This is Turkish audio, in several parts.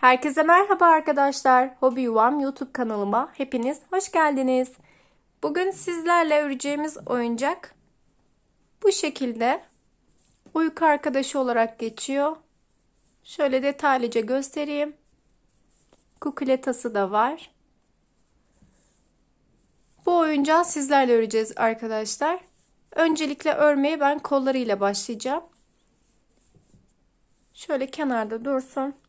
Herkese merhaba arkadaşlar. Hobi Yuvam YouTube kanalıma hepiniz hoş geldiniz. Bugün sizlerle öreceğimiz oyuncak bu şekilde uyku arkadaşı olarak geçiyor. Şöyle detaylıca göstereyim. Kukuletası da var. Bu oyuncağı sizlerle öreceğiz arkadaşlar. Öncelikle örmeye ben kollarıyla başlayacağım. Şöyle kenarda dursun.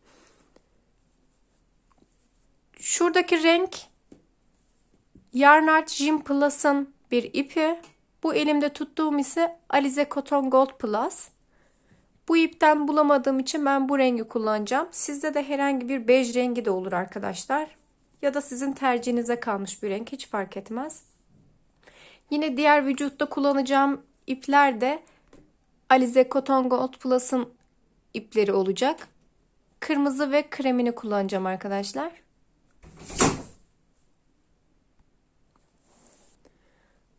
Şuradaki renk Yarnart Jim Plus'ın bir ipi. Bu elimde tuttuğum ise Alize Cotton Gold Plus. Bu ipten bulamadığım için ben bu rengi kullanacağım. Sizde de herhangi bir bej rengi de olur arkadaşlar. Ya da sizin tercihinize kalmış bir renk hiç fark etmez. Yine diğer vücutta kullanacağım ipler de Alize Cotton Gold Plus'ın ipleri olacak. Kırmızı ve kremini kullanacağım arkadaşlar.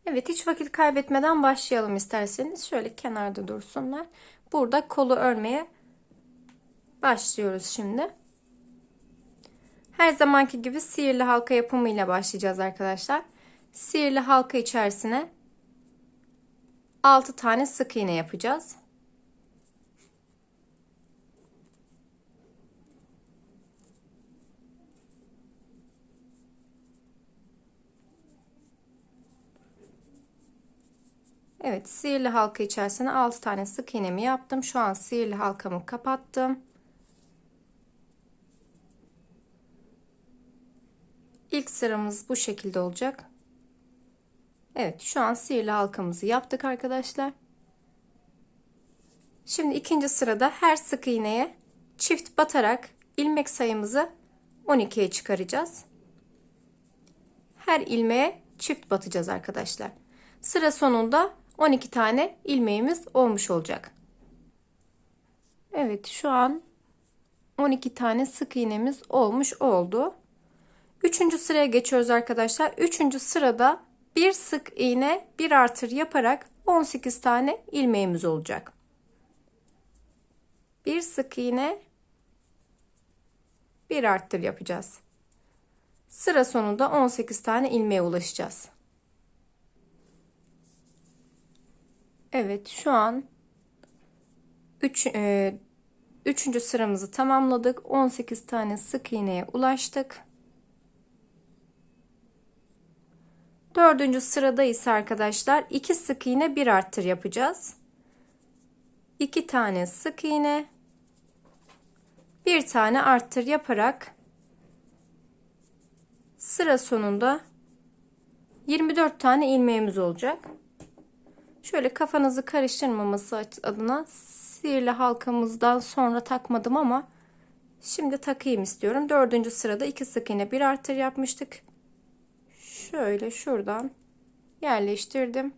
Evet hiç vakit kaybetmeden başlayalım isterseniz. Şöyle kenarda dursunlar. Burada kolu örmeye başlıyoruz şimdi. Her zamanki gibi sihirli halka yapımıyla başlayacağız arkadaşlar. Sihirli halka içerisine 6 tane sık iğne yapacağız. Evet sihirli halka içerisine 6 tane sık iğnemi yaptım. Şu an sihirli halkamı kapattım. İlk sıramız bu şekilde olacak. Evet şu an sihirli halkamızı yaptık arkadaşlar. Şimdi ikinci sırada her sık iğneye çift batarak ilmek sayımızı 12'ye çıkaracağız. Her ilmeğe çift batacağız arkadaşlar. Sıra sonunda 12 tane ilmeğimiz olmuş olacak. Evet şu an 12 tane sık iğnemiz olmuş oldu. Üçüncü sıraya geçiyoruz arkadaşlar. Üçüncü sırada bir sık iğne bir artır yaparak 18 tane ilmeğimiz olacak. Bir sık iğne bir arttır yapacağız. Sıra sonunda 18 tane ilmeğe ulaşacağız. Evet şu an 3 e, üçüncü sıramızı tamamladık. 18 tane sık iğneye ulaştık. Dördüncü sırada ise arkadaşlar iki sık iğne bir arttır yapacağız. 2 tane sık iğne bir tane arttır yaparak sıra sonunda 24 tane ilmeğimiz olacak. Şöyle kafanızı karıştırmaması adına sihirli halkamızdan sonra takmadım ama şimdi takayım istiyorum. Dördüncü sırada iki sık iğne bir artır yapmıştık. Şöyle şuradan yerleştirdim.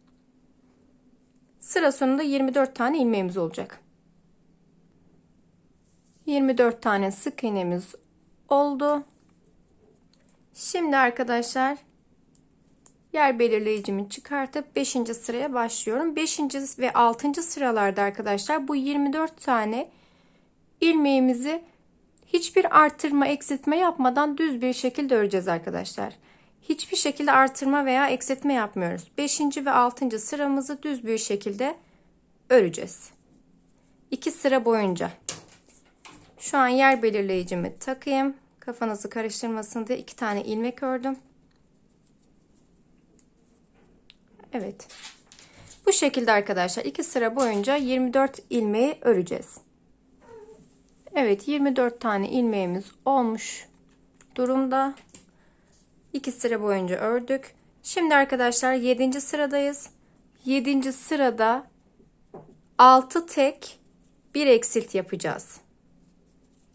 Sıra sonunda 24 tane ilmeğimiz olacak. 24 tane sık iğnemiz oldu. Şimdi arkadaşlar yer belirleyicimi çıkartıp 5. sıraya başlıyorum. 5. ve 6. sıralarda arkadaşlar bu 24 tane ilmeğimizi hiçbir artırma eksiltme yapmadan düz bir şekilde öreceğiz arkadaşlar. Hiçbir şekilde artırma veya eksiltme yapmıyoruz. 5. ve 6. sıramızı düz bir şekilde öreceğiz. 2 sıra boyunca. Şu an yer belirleyicimi takayım. Kafanızı karıştırmasın diye 2 tane ilmek ördüm. Evet. Bu şekilde arkadaşlar iki sıra boyunca 24 ilmeği öreceğiz. Evet 24 tane ilmeğimiz olmuş durumda. 2 sıra boyunca ördük. Şimdi arkadaşlar 7. sıradayız. 7. sırada 6 tek bir eksilt yapacağız.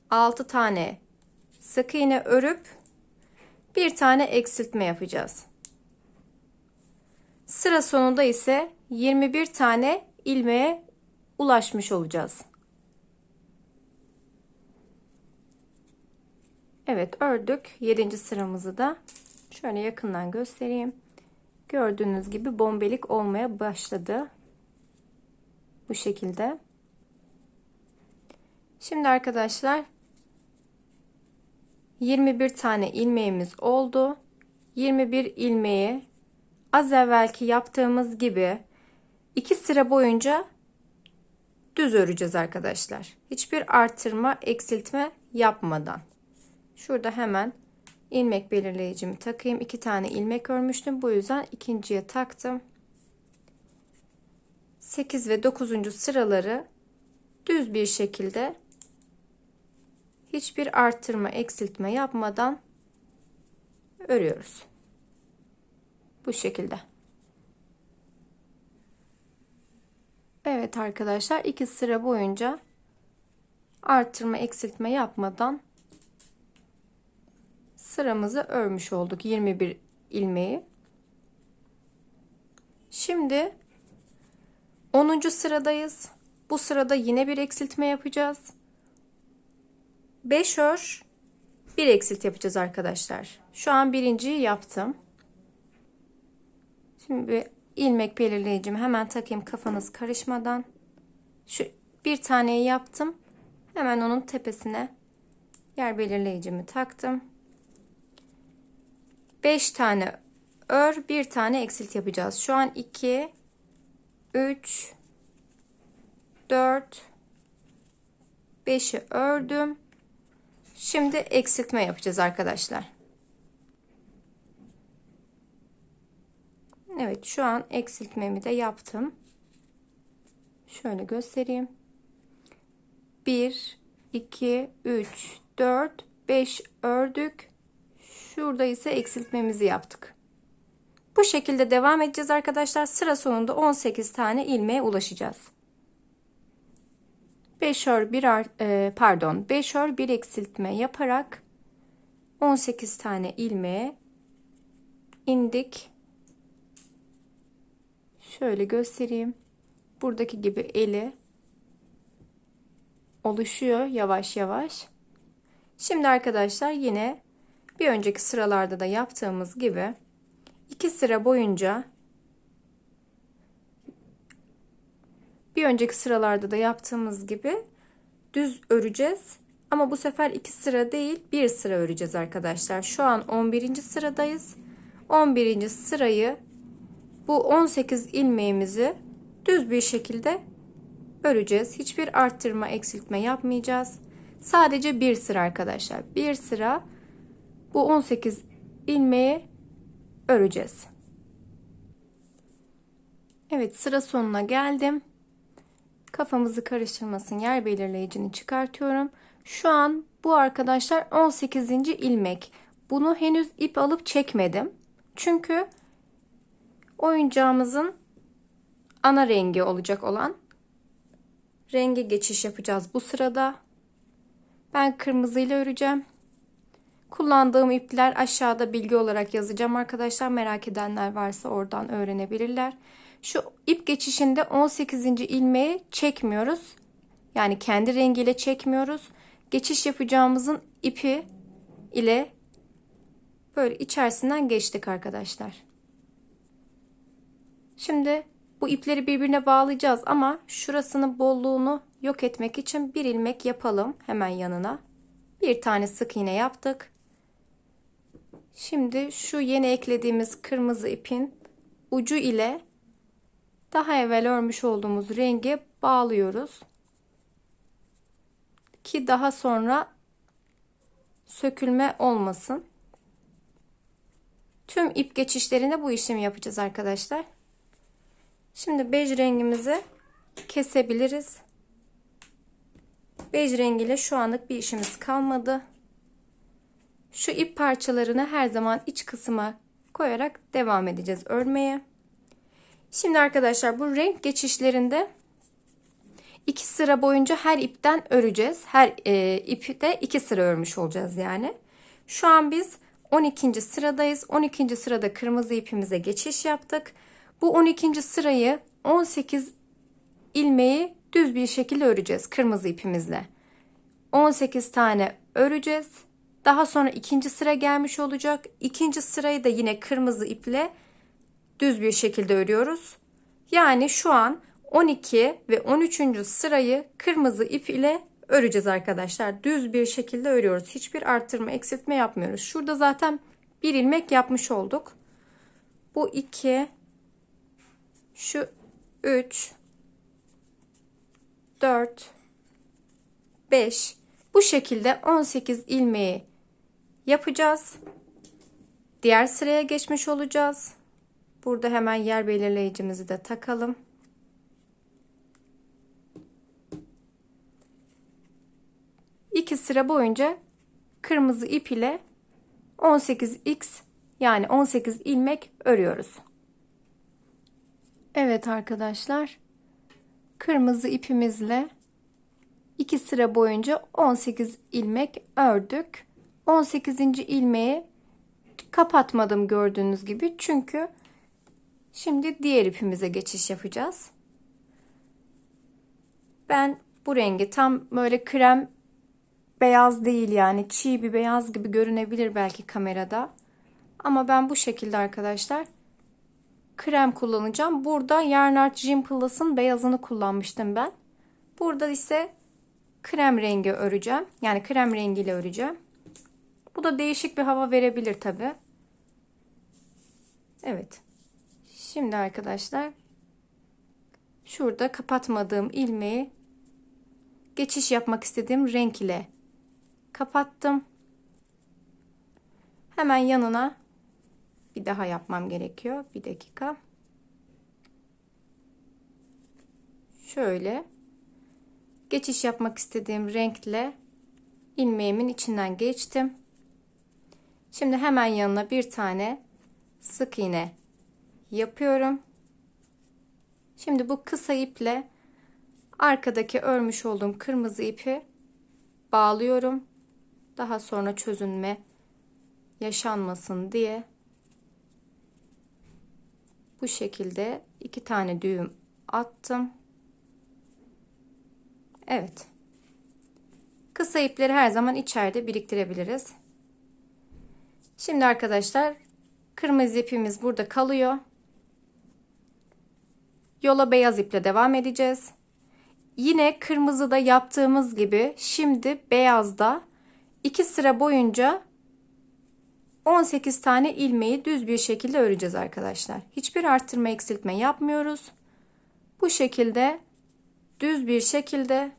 6 tane sık iğne örüp bir tane eksiltme yapacağız. Sıra sonunda ise 21 tane ilmeğe ulaşmış olacağız. Evet ördük 7. sıramızı da şöyle yakından göstereyim. Gördüğünüz gibi bombelik olmaya başladı. Bu şekilde. Şimdi arkadaşlar 21 tane ilmeğimiz oldu. 21 ilmeği az evvelki yaptığımız gibi 2 sıra boyunca düz öreceğiz arkadaşlar. Hiçbir artırma, eksiltme yapmadan. Şurada hemen ilmek belirleyicimi takayım. 2 tane ilmek örmüştüm. Bu yüzden ikinciye taktım. 8 ve 9. sıraları düz bir şekilde hiçbir artırma, eksiltme yapmadan örüyoruz. Bu şekilde. Evet arkadaşlar iki sıra boyunca artırma, eksiltme yapmadan sıramızı örmüş olduk 21 ilmeği. Şimdi 10. sıradayız. Bu sırada yine bir eksiltme yapacağız. 5 ör, bir eksilt yapacağız arkadaşlar. Şu an birinciyi yaptım. Şimdi ilmek belirleyicimi hemen takayım kafanız karışmadan. Şu bir taneyi yaptım. Hemen onun tepesine yer belirleyicimi taktım. 5 tane ör, bir tane eksilt yapacağız. Şu an 2 3 4 5'i ördüm. Şimdi eksiltme yapacağız arkadaşlar. Evet şu an eksiltmemi de yaptım. Şöyle göstereyim. 1 2 3 4 5 ördük. Şurada ise eksiltmemizi yaptık. Bu şekilde devam edeceğiz arkadaşlar. Sıra sonunda 18 tane ilmeğe ulaşacağız. 5 ör 1 e, pardon 5 ör 1 eksiltme yaparak 18 tane ilmeğe indik. Şöyle göstereyim. Buradaki gibi eli oluşuyor yavaş yavaş. Şimdi arkadaşlar yine bir önceki sıralarda da yaptığımız gibi iki sıra boyunca bir önceki sıralarda da yaptığımız gibi düz öreceğiz. Ama bu sefer iki sıra değil bir sıra öreceğiz arkadaşlar. Şu an 11. sıradayız. 11. sırayı bu 18 ilmeğimizi düz bir şekilde öreceğiz. Hiçbir arttırma eksiltme yapmayacağız. Sadece bir sıra arkadaşlar. Bir sıra bu 18 ilmeği öreceğiz. Evet sıra sonuna geldim. Kafamızı karıştırmasın yer belirleyicini çıkartıyorum. Şu an bu arkadaşlar 18. ilmek. Bunu henüz ip alıp çekmedim. Çünkü oyuncağımızın ana rengi olacak olan rengi geçiş yapacağız bu sırada. Ben kırmızıyla öreceğim. Kullandığım ipler aşağıda bilgi olarak yazacağım arkadaşlar. Merak edenler varsa oradan öğrenebilirler. Şu ip geçişinde 18. ilmeği çekmiyoruz. Yani kendi rengiyle çekmiyoruz. Geçiş yapacağımızın ipi ile böyle içerisinden geçtik arkadaşlar. Şimdi bu ipleri birbirine bağlayacağız ama şurasının bolluğunu yok etmek için bir ilmek yapalım hemen yanına. Bir tane sık iğne yaptık. Şimdi şu yeni eklediğimiz kırmızı ipin ucu ile daha evvel örmüş olduğumuz rengi bağlıyoruz. Ki daha sonra sökülme olmasın. Tüm ip geçişlerinde bu işlemi yapacağız arkadaşlar. Şimdi bej rengimizi kesebiliriz. Bej rengiyle şu anlık bir işimiz kalmadı. Şu ip parçalarını her zaman iç kısma koyarak devam edeceğiz örmeye. Şimdi arkadaşlar bu renk geçişlerinde iki sıra boyunca her ipten öreceğiz. Her e, ipte iki sıra örmüş olacağız yani. Şu an biz 12. sıradayız. 12. sırada kırmızı ipimize geçiş yaptık. Bu 12. sırayı 18 ilmeği düz bir şekilde öreceğiz kırmızı ipimizle. 18 tane öreceğiz. Daha sonra ikinci sıra gelmiş olacak. İkinci sırayı da yine kırmızı iple düz bir şekilde örüyoruz. Yani şu an 12 ve 13. sırayı kırmızı ip ile öreceğiz arkadaşlar. Düz bir şekilde örüyoruz. Hiçbir arttırma eksiltme yapmıyoruz. Şurada zaten bir ilmek yapmış olduk. Bu 2 şu 3 4 5 bu şekilde 18 ilmeği yapacağız. Diğer sıraya geçmiş olacağız. Burada hemen yer belirleyicimizi de takalım. İki sıra boyunca kırmızı ip ile 18x yani 18 ilmek örüyoruz. Evet arkadaşlar. Kırmızı ipimizle iki sıra boyunca 18 ilmek ördük. 18. ilmeği kapatmadım gördüğünüz gibi. Çünkü şimdi diğer ipimize geçiş yapacağız. Ben bu rengi tam böyle krem beyaz değil yani çiğ bir beyaz gibi görünebilir belki kamerada. Ama ben bu şekilde arkadaşlar krem kullanacağım. Burada Yarnart Jean Plus'ın beyazını kullanmıştım ben. Burada ise krem rengi öreceğim. Yani krem rengiyle öreceğim. Bu da değişik bir hava verebilir tabi. Evet. Şimdi arkadaşlar şurada kapatmadığım ilmeği geçiş yapmak istediğim renk ile kapattım. Hemen yanına bir daha yapmam gerekiyor. Bir dakika. Şöyle geçiş yapmak istediğim renkle ilmeğimin içinden geçtim. Şimdi hemen yanına bir tane sık iğne yapıyorum. Şimdi bu kısa iple arkadaki örmüş olduğum kırmızı ipi bağlıyorum. Daha sonra çözünme yaşanmasın diye bu şekilde iki tane düğüm attım. Evet. Kısa ipleri her zaman içeride biriktirebiliriz. Şimdi arkadaşlar kırmızı ipimiz burada kalıyor. Yola beyaz iple devam edeceğiz. Yine kırmızıda yaptığımız gibi şimdi beyazda iki sıra boyunca 18 tane ilmeği düz bir şekilde öreceğiz arkadaşlar. Hiçbir arttırma eksiltme yapmıyoruz. Bu şekilde düz bir şekilde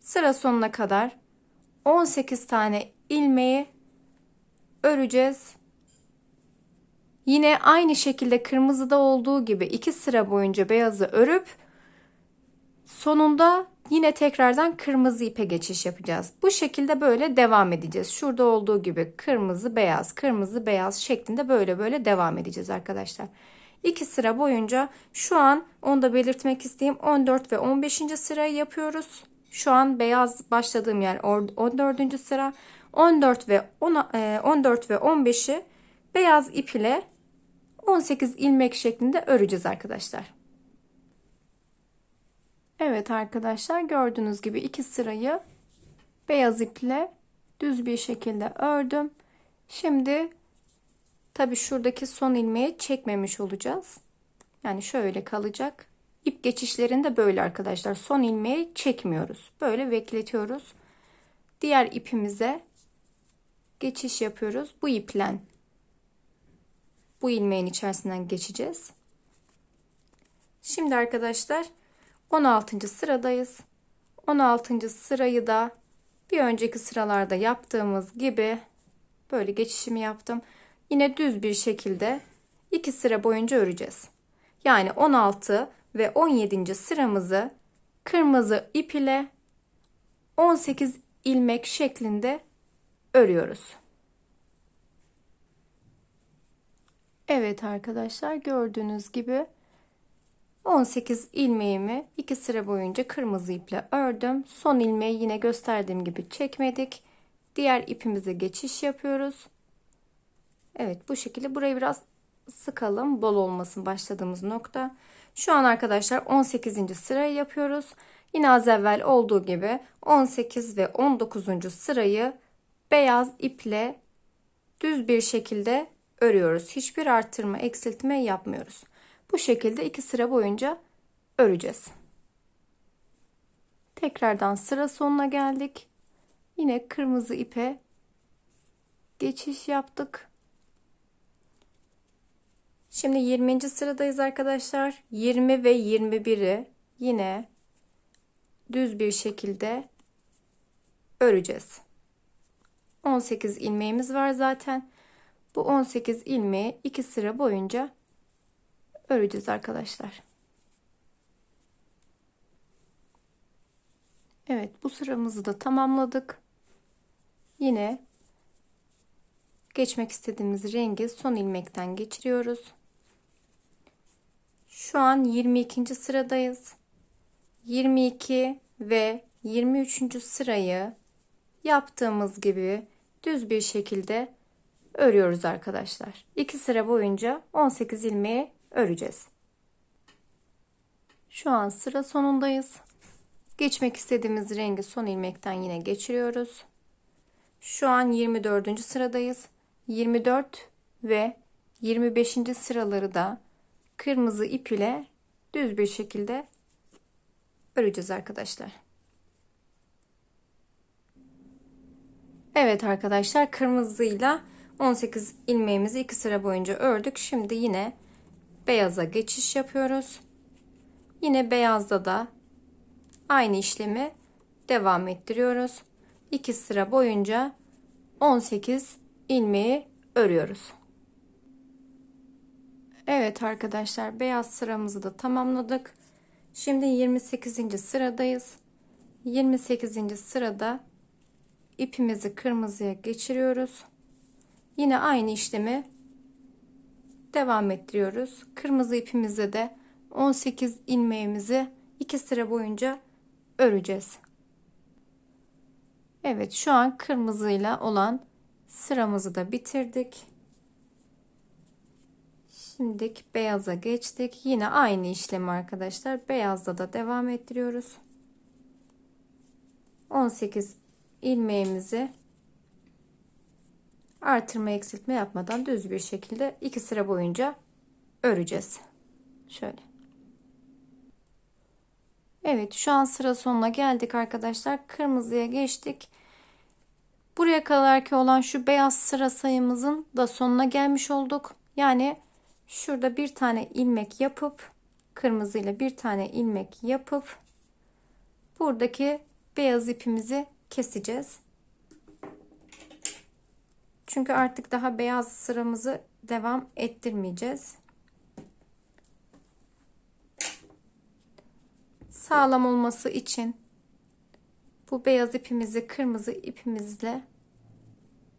sıra sonuna kadar 18 tane ilmeği öreceğiz. Yine aynı şekilde kırmızıda olduğu gibi iki sıra boyunca beyazı örüp sonunda yine tekrardan kırmızı ipe geçiş yapacağız. Bu şekilde böyle devam edeceğiz. Şurada olduğu gibi kırmızı beyaz kırmızı beyaz şeklinde böyle böyle devam edeceğiz arkadaşlar. İki sıra boyunca şu an onu da belirtmek isteyeyim 14 ve 15. sırayı yapıyoruz. Şu an beyaz başladığım yer 14. sıra. 14 ve 10, 14 e, ve 15'i beyaz ip ile 18 ilmek şeklinde öreceğiz arkadaşlar. Evet arkadaşlar gördüğünüz gibi iki sırayı beyaz iple düz bir şekilde ördüm. Şimdi tabi şuradaki son ilmeği çekmemiş olacağız. Yani şöyle kalacak. İp geçişlerinde böyle arkadaşlar. Son ilmeği çekmiyoruz. Böyle bekletiyoruz. Diğer ipimize geçiş yapıyoruz. Bu iple bu ilmeğin içerisinden geçeceğiz. Şimdi arkadaşlar 16. sıradayız. 16. sırayı da bir önceki sıralarda yaptığımız gibi böyle geçişimi yaptım. Yine düz bir şekilde iki sıra boyunca öreceğiz. Yani 16 ve 17. sıramızı kırmızı ip ile 18 ilmek şeklinde örüyoruz. Evet arkadaşlar gördüğünüz gibi 18 ilmeğimi iki sıra boyunca kırmızı iple ördüm. Son ilmeği yine gösterdiğim gibi çekmedik. Diğer ipimize geçiş yapıyoruz. Evet bu şekilde burayı biraz sıkalım. Bol olmasın başladığımız nokta. Şu an arkadaşlar 18. sırayı yapıyoruz. Yine az evvel olduğu gibi 18 ve 19. sırayı beyaz iple düz bir şekilde örüyoruz. Hiçbir arttırma, eksiltme yapmıyoruz. Bu şekilde iki sıra boyunca öreceğiz. Tekrardan sıra sonuna geldik. Yine kırmızı ipe geçiş yaptık. Şimdi 20. sıradayız arkadaşlar. 20 ve 21'i yine düz bir şekilde öreceğiz. 18 ilmeğimiz var zaten. Bu 18 ilmeği iki sıra boyunca öreceğiz arkadaşlar. Evet bu sıramızı da tamamladık. Yine geçmek istediğimiz rengi son ilmekten geçiriyoruz. Şu an 22. sıradayız. 22 ve 23. sırayı yaptığımız gibi düz bir şekilde örüyoruz arkadaşlar. 2 sıra boyunca 18 ilmeği öreceğiz. Şu an sıra sonundayız. Geçmek istediğimiz rengi son ilmekten yine geçiriyoruz. Şu an 24. sıradayız. 24 ve 25. sıraları da kırmızı ip ile düz bir şekilde öreceğiz arkadaşlar. Evet arkadaşlar kırmızıyla 18 ilmeğimizi iki sıra boyunca ördük. Şimdi yine beyaza geçiş yapıyoruz. Yine beyazda da aynı işlemi devam ettiriyoruz. 2 sıra boyunca 18 ilmeği örüyoruz. Evet arkadaşlar beyaz sıramızı da tamamladık. Şimdi 28. sıradayız. 28. sırada ipimizi kırmızıya geçiriyoruz. Yine aynı işlemi devam ettiriyoruz. Kırmızı ipimizde de 18 ilmeğimizi 2 sıra boyunca öreceğiz. Evet şu an kırmızıyla olan sıramızı da bitirdik. Şimdi beyaza geçtik. Yine aynı işlemi arkadaşlar. Beyazda da devam ettiriyoruz. 18 ilmeğimizi artırma eksiltme yapmadan düz bir şekilde iki sıra boyunca öreceğiz. Şöyle. Evet şu an sıra sonuna geldik arkadaşlar. Kırmızıya geçtik. Buraya kadarki olan şu beyaz sıra sayımızın da sonuna gelmiş olduk. Yani şurada bir tane ilmek yapıp kırmızı ile bir tane ilmek yapıp buradaki beyaz ipimizi keseceğiz. Çünkü artık daha beyaz sıramızı devam ettirmeyeceğiz. Sağlam olması için bu beyaz ipimizi kırmızı ipimizle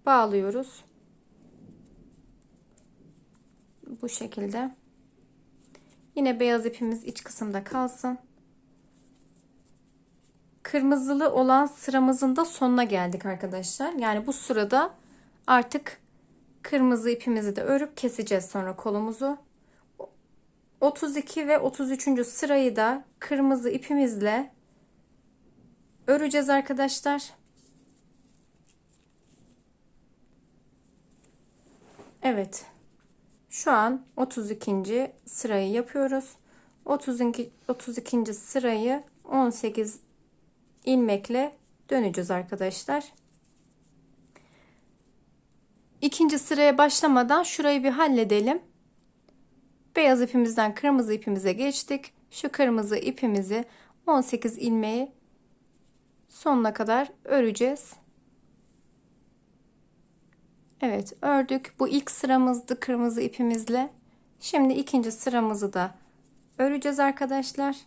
bağlıyoruz. Bu şekilde. Yine beyaz ipimiz iç kısımda kalsın. Kırmızılı olan sıramızın da sonuna geldik arkadaşlar. Yani bu sırada artık kırmızı ipimizi de örüp keseceğiz sonra kolumuzu. 32 ve 33. sırayı da kırmızı ipimizle öreceğiz arkadaşlar. Evet. Şu an 32. sırayı yapıyoruz. 32. 32. sırayı 18 ilmekle döneceğiz arkadaşlar. İkinci sıraya başlamadan şurayı bir halledelim. Beyaz ipimizden kırmızı ipimize geçtik. Şu kırmızı ipimizi 18 ilmeği sonuna kadar öreceğiz. Evet ördük. Bu ilk sıramızdı kırmızı ipimizle. Şimdi ikinci sıramızı da öreceğiz arkadaşlar.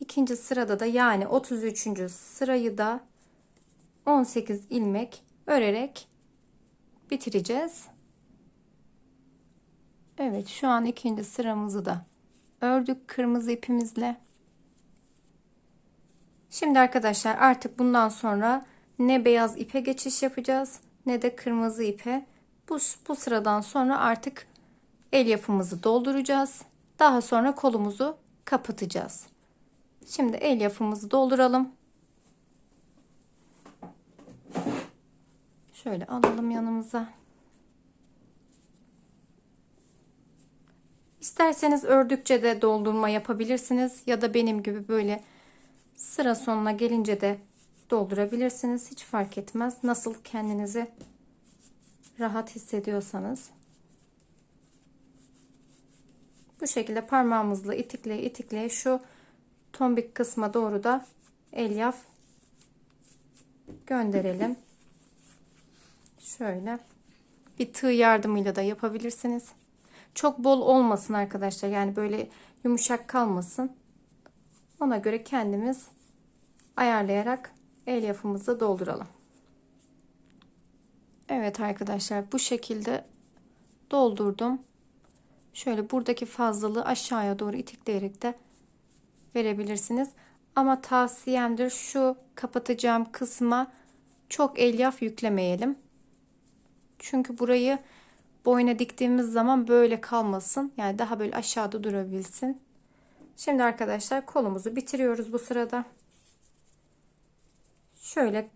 İkinci sırada da yani 33. sırayı da 18 ilmek örerek bitireceğiz. Evet şu an ikinci sıramızı da ördük kırmızı ipimizle. Şimdi arkadaşlar artık bundan sonra ne beyaz ipe geçiş yapacağız ne de kırmızı ipe. Bu, bu sıradan sonra artık el yapımızı dolduracağız. Daha sonra kolumuzu kapatacağız. Şimdi el yapımızı dolduralım. Şöyle alalım yanımıza. İsterseniz ördükçe de doldurma yapabilirsiniz ya da benim gibi böyle Sıra sonuna gelince de doldurabilirsiniz. Hiç fark etmez. Nasıl kendinizi rahat hissediyorsanız. Bu şekilde parmağımızla itikleye itikleye şu tombik kısma doğru da elyaf gönderelim. Şöyle bir tığ yardımıyla da yapabilirsiniz. Çok bol olmasın arkadaşlar. Yani böyle yumuşak kalmasın. Ona göre kendimiz ayarlayarak elyafımızı dolduralım. Evet arkadaşlar bu şekilde doldurdum. Şöyle buradaki fazlalığı aşağıya doğru itikleyerek de verebilirsiniz. Ama tavsiyemdir şu kapatacağım kısma çok elyaf yüklemeyelim. Çünkü burayı boyuna diktiğimiz zaman böyle kalmasın. Yani daha böyle aşağıda durabilsin. Şimdi arkadaşlar kolumuzu bitiriyoruz bu sırada. Şöyle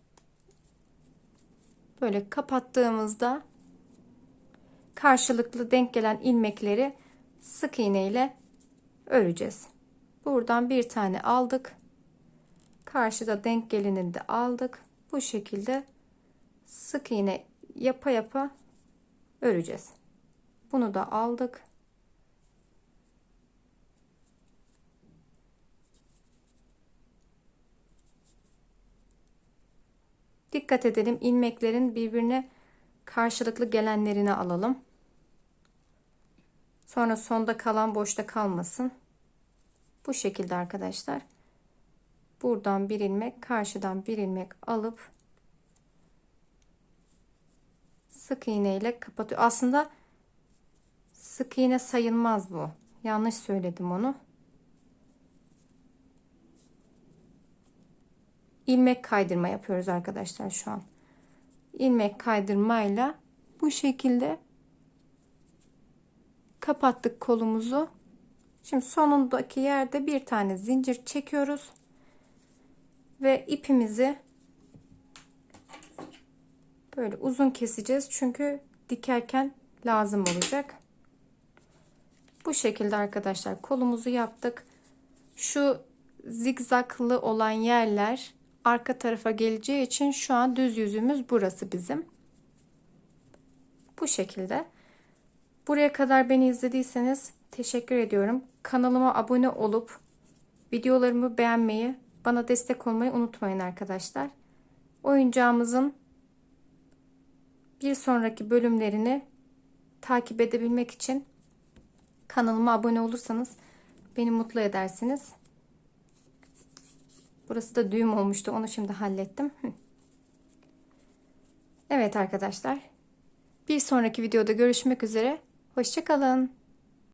böyle kapattığımızda karşılıklı denk gelen ilmekleri sık iğne ile öreceğiz. Buradan bir tane aldık. Karşıda denk gelenini de aldık. Bu şekilde sık iğne yapa yapa öreceğiz. Bunu da aldık. Dikkat edelim ilmeklerin birbirine karşılıklı gelenlerini alalım. Sonra sonda kalan boşta kalmasın. Bu şekilde arkadaşlar. Buradan bir ilmek, karşıdan bir ilmek alıp sık iğne ile kapatıyor. Aslında sık iğne sayılmaz bu. Yanlış söyledim onu. ilmek kaydırma yapıyoruz arkadaşlar şu an. ilmek kaydırmayla bu şekilde kapattık kolumuzu. Şimdi sonundaki yerde bir tane zincir çekiyoruz ve ipimizi böyle uzun keseceğiz çünkü dikerken lazım olacak. Bu şekilde arkadaşlar kolumuzu yaptık. Şu zigzaklı olan yerler arka tarafa geleceği için şu an düz yüzümüz burası bizim. Bu şekilde. Buraya kadar beni izlediyseniz teşekkür ediyorum. Kanalıma abone olup videolarımı beğenmeyi, bana destek olmayı unutmayın arkadaşlar. Oyuncağımızın bir sonraki bölümlerini takip edebilmek için kanalıma abone olursanız beni mutlu edersiniz. Burası da düğüm olmuştu. Onu şimdi hallettim. Evet arkadaşlar. Bir sonraki videoda görüşmek üzere. Hoşçakalın.